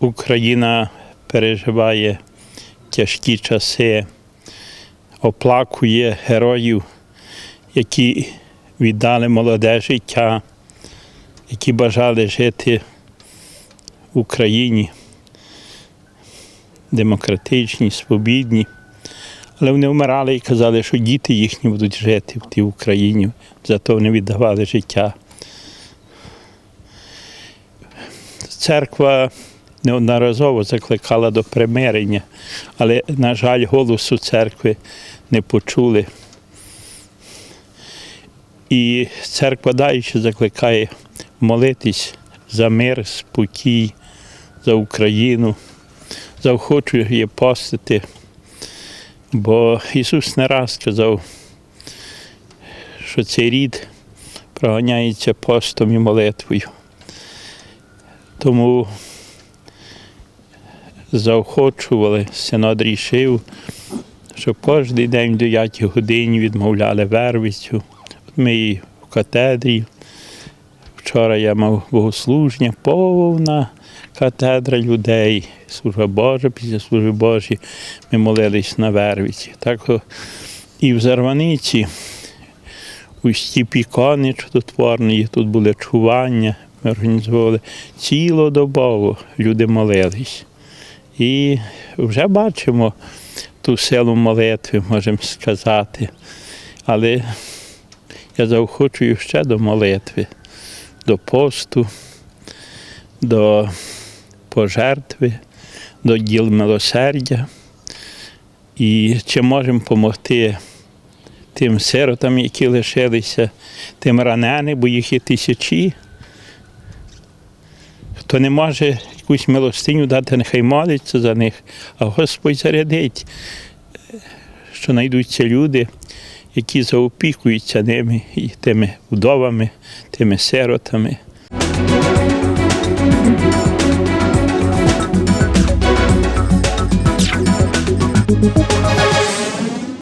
Україна переживає тяжкі часи, оплакує героїв, які віддали молоде життя, які бажали жити в Україні демократичній, свобідній. Але вони вмирали і казали, що діти їхні будуть жити в тій Україні, зато вони віддавали життя. Церква неодноразово закликала до примирення, але, на жаль, голосу церкви не почули. І церква далі закликає молитись за мир, спокій, за Україну, заохочує постити. Бо Ісус не раз сказав, що цей рід проганяється постом і молитвою. Тому заохочували, синод рішив, щоб кожен день в 9 годині відмовляли вервицю. От Ми і в катедрі. Вчора я мав богослуження, повна катедра людей, служба Божа, після служби Божої ми молились на Вервиці. Так і в Зарваниці, у стіпі кони тут були чування, ми організовували цілодобово люди молились. І вже бачимо ту силу молитви, можемо сказати. Але я заохочую ще до молитви, до посту, до пожертви, до діл милосердя. І чи можемо допомогти тим сиротам, які лишилися, тим раненим, бо їх є тисячі то не може якусь милостиню дати, нехай молиться за них, а Господь зарядить, що знайдуться люди, які заопікуються ними і тими вдовами, тими сиротами.